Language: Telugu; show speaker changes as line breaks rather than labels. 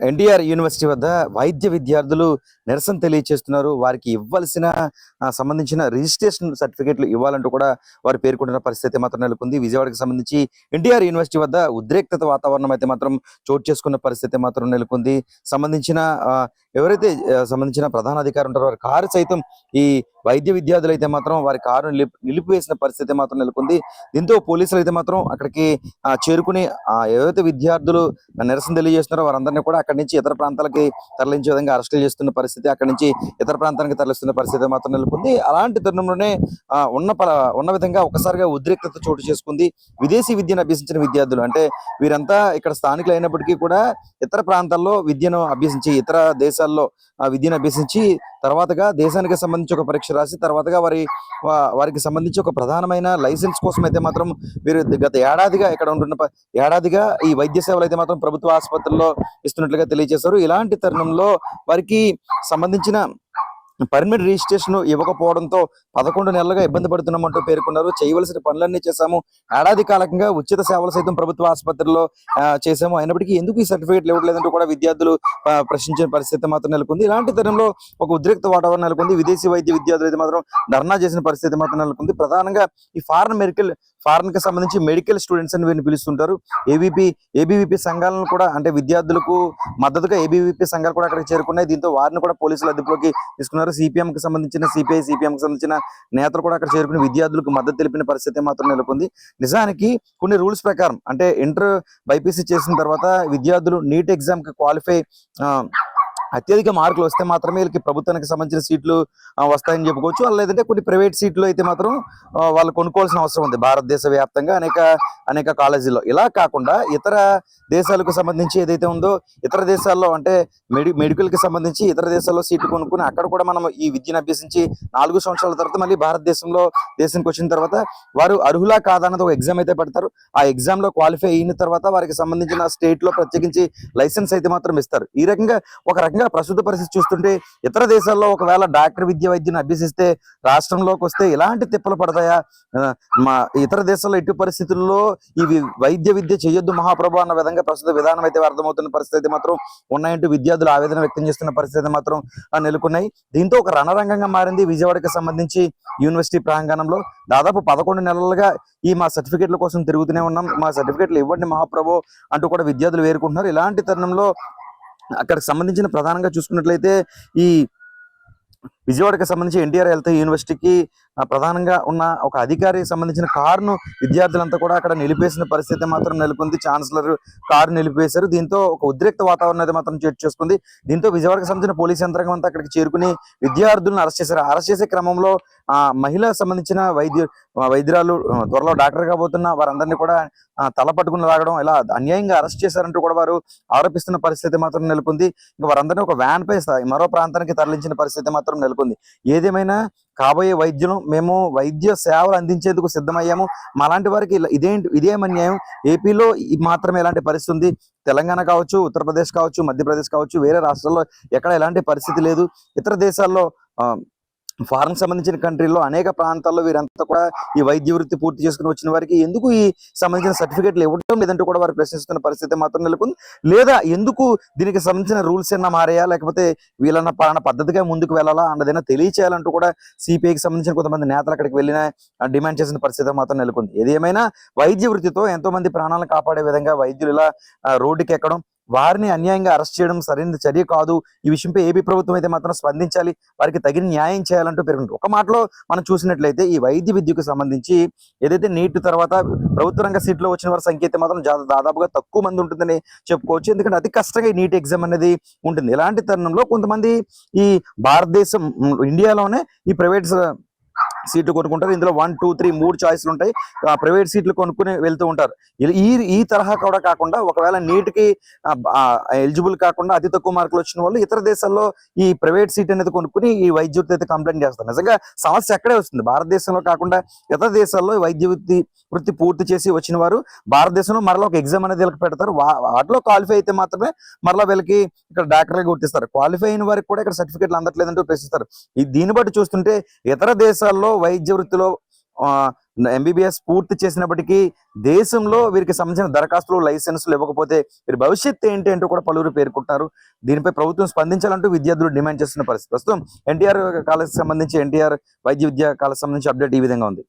ఎన్టీఆర్ యూనివర్సిటీ వద్ద వైద్య విద్యార్థులు నిరసన తెలియజేస్తున్నారు వారికి ఇవ్వాల్సిన సంబంధించిన రిజిస్ట్రేషన్ సర్టిఫికేట్లు ఇవ్వాలంటూ కూడా వారు పేర్కొంటున్న పరిస్థితి మాత్రం నెలకొంది. విజయవాడకి సంబంధించి ఎన్టీఆర్ యూనివర్సిటీ వద్ద ఉద్రిక్తత వాతావరణం అయితే మాత్రం చోటు చేసుకున్న పరిస్థితి మాత్రం నెలకొంది. సంబంధించిన ఎవరైతే సంబంధించిన ప్రధాన అధికారి ఉంటారో వారి కారు సైతం ఈ వైద్య విద్యార్థులు అయితే మాత్రం వారి కారును నిలిపివేసిన పరిస్థితి మాత్రం నెలకొంది. దీంతో పోలీసులు అయితే మాత్రం అక్కడికి చేరుకుని ఆ, ఏవైతే విద్యార్థులు నిరసన తెలియజేస్తున్నారో వారందరినీ కూడా అక్కడి నుంచి ఇతర ప్రాంతాలకి తరలించే విధంగా అరెస్టులు చేస్తున్న పరిస్థితి అక్కడి నుంచి ఇతర ప్రాంతానికి తరలిస్తున్న పరిస్థితి మాత్రం నెలకొంది. అలాంటి తరుణంలోనే ఉన్న ఉన్న విధంగా ఒకసారిగా ఉద్రిక్తత చోటు చేసుకుంది విదేశీ విద్యను అభ్యసించిన విద్యార్థులు. అంటే వీరంతా ఇక్కడ స్థానికులు అయినప్పటికీ కూడా ఇతర ప్రాంతాల్లో విద్యను అభ్యసించి ఇతర దేశాల్లో విద్యను అభ్యసించి తర్వాతగా దేశానికి సంబంధించి ఒక పరీక్ష రాసి తర్వాతగా వారి వారికి సంబంధించి ఒక ప్రధానమైన లైసెన్స్ కోసం అయితే మాత్రం వీరు గత ఏడాదిగా ఇక్కడ ఉంటున్న ఏడాదిగా ఈ వైద్య సేవలు అయితే మాత్రం ప్రభుత్వ ఆసుపత్రుల్లో ఇస్తున్నట్లుగా తెలియజేశారు. ఇలాంటి తరుణంలో వారికి సంబంధించిన పర్మిట్ రిజిస్ట్రేషన్ ఇవ్వకపోవడంతో పదకొండు నెలలుగా ఇబ్బంది పడుతున్నామంటూ పేర్కొన్నారు. చేయవలసిన పనులన్నీ చేశాము. ఏడాది కాలకంగా ఉచిత సేవలు సైతం ప్రభుత్వ ఆసుపత్రిలో ఆ, చేశాము. అయినప్పటికీ ఎందుకు ఈ సర్టిఫికేట్ ఇవ్వట్లేదంటూ కూడా విద్యార్థులు ప్రశ్నించిన పరిస్థితి మాత్రం నెలకొంది. ఇలాంటి తరంలో ఒక ఉద్రిక్త వాతావరణం నెలకొంది. విదేశీ వైద్య విద్యార్థులు అయితే మాత్రం ధర్నా చేసిన పరిస్థితి మాత్రం నెలకొంది. ప్రధానంగా ఈ ఫారెన్ మెడికల్ ఫారెన్కి సంబంధించి మెడికల్ స్టూడెంట్స్ అని వీరిని పిలుస్తుంటారు. ఏబీపీ ఏబీవీపీ సంఘాలను కూడా అంటే విద్యార్థులకు మద్దతుగా ఏబీవీపీ సంఘాలు కూడా అక్కడికి చేరుకున్నాయి. దీంతో వారిని కూడా పోలీసులు అదుపులోకి తీసుకున్నారు. సిపిఎం కి సంబంధించిన సిపిఐ సిపిఎం కి సంబంధించిన నేతలు కూడా అక్కడ చేరుకుని విద్యార్థులకు మద్దతు తెలిపిన పరిస్థితి మాత్రం నెలకొంది. నిజానికి కొన్ని రూల్స్ ప్రకారం అంటే ఇంటర్ బైపీసీ చేసిన తర్వాత విద్యార్థులు నీట్ ఎగ్జామ్కి క్వాలిఫై అత్యధిక మార్కులు వస్తే మాత్రమే వీళ్ళకి ప్రభుత్వానికి సంబంధించిన సీట్లు వస్తాయని చెప్పుకోవచ్చు. అలా లేదంటే కొన్ని ప్రైవేట్ సీట్లు అయితే మాత్రం వాళ్ళు కొనుక్కోవాల్సిన అవసరం ఉంది భారతదేశ వ్యాప్తంగా అనేక అనేక కాలేజీల్లో. ఇలా కాకుండా ఇతర దేశాలకు సంబంధించి ఏదైతే ఉందో ఇతర దేశాల్లో అంటే మెడి మెడికల్కి సంబంధించి ఇతర దేశాల్లో సీట్లు కొనుక్కుని అక్కడ కూడా మనం ఈ విద్యను అభ్యసించి నాలుగు సంవత్సరాల తర్వాత మళ్ళీ భారతదేశంలో దేశానికి వచ్చిన తర్వాత వారు అర్హులా కాదన్నది ఒక ఎగ్జామ్ అయితే పెడతారు. ఆ ఎగ్జామ్లో క్వాలిఫై అయిన తర్వాత వారికి సంబంధించిన స్టేట్లో ప్రత్యేకించి లైసెన్స్ అయితే మాత్రం ఇస్తారు. ఈ రకంగా ఒక రకంగా ప్రస్తుత పరిస్థితి చూస్తుంటే ఇతర దేశాల్లో ఒకవేళ డాక్టర్ విద్య వైద్యను అభ్యసిస్తే రాష్ట్రంలోకి వస్తే ఎలాంటి తిప్పలు పడతాయా? మా ఇతర దేశాల్లో ఎట్టి పరిస్థితుల్లో ఈ వైద్య విద్య చేయొద్దు మహాప్రభు అన్న విధంగా ప్రస్తుత విధానం అయితే అర్థమవుతున్న పరిస్థితి మాత్రం ఉన్నాయంటూ విద్యార్థులు ఆవేదన వ్యక్తం చేస్తున్న పరిస్థితి మాత్రం నెలకొన్నాయి. దీంతో ఒక రణరంగంగా మారింది విజయవాడకి సంబంధించి యూనివర్సిటీ ప్రాంగణంలో. దాదాపు పదకొండు నెలలుగా ఈ మా సర్టిఫికేట్ల కోసం తిరుగుతూనే ఉన్నాం. మా సర్టిఫికేట్లు ఇవ్వండి మహాప్రభు అంటూ కూడా విద్యార్థులు వేరుకుంటున్నారు ఇలాంటి తరుణంలో అక్కడికి సంబంధించిన ప్రధానంగా చూసుకున్నట్లయితే ఈ విజయవాడకి సంబంధించి ఎన్టీఆర్ హెల్త్ యూనివర్సిటీకి ప్రధానంగా ఉన్న ఒక అధికారికి సంబంధించిన కారును విద్యార్థులంతా కూడా అక్కడ నిలిపేసిన పరిస్థితి మాత్రం నెలకొంది. ఛాన్సలర్ కారు నిలిపేశారు. దీంతో ఒక ఉద్రిక్త వాతావరణం అయితే మాత్రం చోటు చేసుకుంది. దీంతో విజయవాడకి సంబంధించిన పోలీస్ యంత్రాంగం అంతా అక్కడికి చేరుకుని విద్యార్థులను అరెస్ట్ చేశారు. అరెస్ట్ చేసే క్రమంలో ఆ మహిళ సంబంధించిన వైద్య వైద్యురాలు త్వరలో డాక్టర్ కాబోతున్న వారందరినీ కూడా తల పట్టుకుని లాగడం ఇలా అన్యాయంగా అరెస్ట్ చేశారంటూ కూడా వారు ఆరోపిస్తున్న పరిస్థితి మాత్రం నెలకొంది. ఇంకా వారందరినీ ఒక వ్యాన్ పై మరో ప్రాంతానికి తరలించిన పరిస్థితి మాత్రం నెలకొంది. ఏదేమైనా కాబోయే వైద్యులు మేము వైద్య సేవలు అందించేందుకు సిద్ధమయ్యాము. మాలాంటి వారికి ఇలా- ఇదేంటి ఇదేం అన్యాయం. ఏపీలో మాత్రమే ఇలాంటి పరిస్థితి ఉంది? తెలంగాణ కావచ్చు ఉత్తరప్రదేశ్ కావచ్చు మధ్యప్రదేశ్ కావచ్చు వేరే రాష్ట్రాల్లో ఎక్కడ ఎలాంటి పరిస్థితి లేదు. ఇతర దేశాల్లో ఫారెన్ సంబంధించిన కంట్రీలో అనేక ప్రాంతాల్లో వీరంతా కూడా ఈ వైద్య వృత్తి పూర్తి చేసుకుని వచ్చిన వారికి ఎందుకు ఈ సంబంధించిన సర్టిఫికేట్లు ఇవ్వడం లేదంటూ కూడా వారు ప్రశ్నిస్తున్న పరిస్థితి మాత్రం నెలకొంది. లేదా ఎందుకు దీనికి సంబంధించిన రూల్స్ ఏమన్నా మారాయా? లేకపోతే వీళ్ళన్న పాలన పద్ధతిగా ముందుకు వెళ్ళాలా? అన్నదైనా తెలియచేయాలంటూ కూడా సిపిఐకి సంబంధించిన కొంతమంది నేతలు అక్కడికి వెళ్ళిన డిమాండ్ చేసిన పరిస్థితి మాత్రం నెలకొంది. ఏది ఏమైనా వైద్య వృత్తితో ఎంతో మంది ప్రాణాలను కాపాడే విధంగా వైద్యులు ఇలా రోడ్డుకి ఎక్కడం వారిని అన్యాయంగా అరెస్ట్ చేయడం సరైన చర్య కాదు. ఈ విషయంపై ఏపీ ప్రభుత్వం అయితే మాత్రం స్పందించాలి. వారికి తగిన న్యాయం చేయాలంటూ పెరుగుతుంది ఒక మాటలో మనం చూసినట్లయితే ఈ వైద్య విద్యకు సంబంధించి ఏదైతే నీట్ తర్వాత ప్రభుత్వ రంగ సీట్లో వచ్చిన వారి సంఖ్య అయితే మాత్రం దాదాపుగా తక్కువ మంది ఉంటుందని చెప్పుకోవచ్చు. ఎందుకంటే అతి కష్టంగా ఈ నీట్ ఎగ్జామ్ అనేది ఉంటుంది. ఇలాంటి తరుణంలో కొంతమంది ఈ భారతదేశం ఇండియాలోనే ఈ ప్రైవేట్ సీట్లు కొనుక్కుంటారు. ఇందులో వన్ టూ త్రీ మూడు చాయిస్లు ఉంటాయి. ఆ ప్రైవేట్ సీట్లు కొనుక్కుని వెళ్తూ ఉంటారు. ఈ ఈ తరహా కూడా కాకుండా ఒకవేళ నీటికి ఎలిజిబుల్ కాకుండా అతి తక్కువ మార్కులు వచ్చిన వాళ్ళు ఇతర దేశాల్లో ఈ ప్రైవేట్ సీట్ అనేది కొనుక్కుని ఈ వైద్య వృత్తి అయితే కంప్లైంట్ చేస్తారు. నిజంగా సమస్య అక్కడే వస్తుంది. భారతదేశంలో కాకుండా ఇతర దేశాల్లో వైద్య వృత్తి వృత్తి పూర్తి చేసి వచ్చిన వారు భారతదేశంలో మరలా ఒక ఎగ్జామ్ అనేది వీళ్ళకి పెడతారు. వాటిలో క్వాలిఫై అయితే మాత్రమే మరలా వీళ్ళకి ఇక్కడ డాక్టర్గా గుర్తిస్తారు. క్వాలిఫై అయిన వారికి కూడా ఇక్కడ సర్టిఫికేట్లు అందట్లేదంటూ ప్రశ్నిస్తారు. దీన్ని బట్టి చూస్తుంటే ఇతర దేశాల్లో వైద్య వృత్తిలో ఎంబీబీఎస్ పూర్తి చేసినప్పటికీ దేశంలో వీరికి సంబంధించిన దరఖాస్తులు లైసెన్సులు ఇవ్వకపోతే వీరి భవిష్యత్తు ఏంటి అంటూ కూడా పలువురు పేర్కొంటారు దీనిపై ప్రభుత్వం స్పందించాలంటూ విద్యార్థులు డిమాండ్ చేస్తున్న పరిస్థితి. ప్రస్తుతం ఎన్టీఆర్ కాలేజ్ సంబంధించి ఎన్టీఆర్ వైద్య విద్యా కాలేజ్ సంబంధించి అప్డేట్ ఈ విధంగా ఉంది.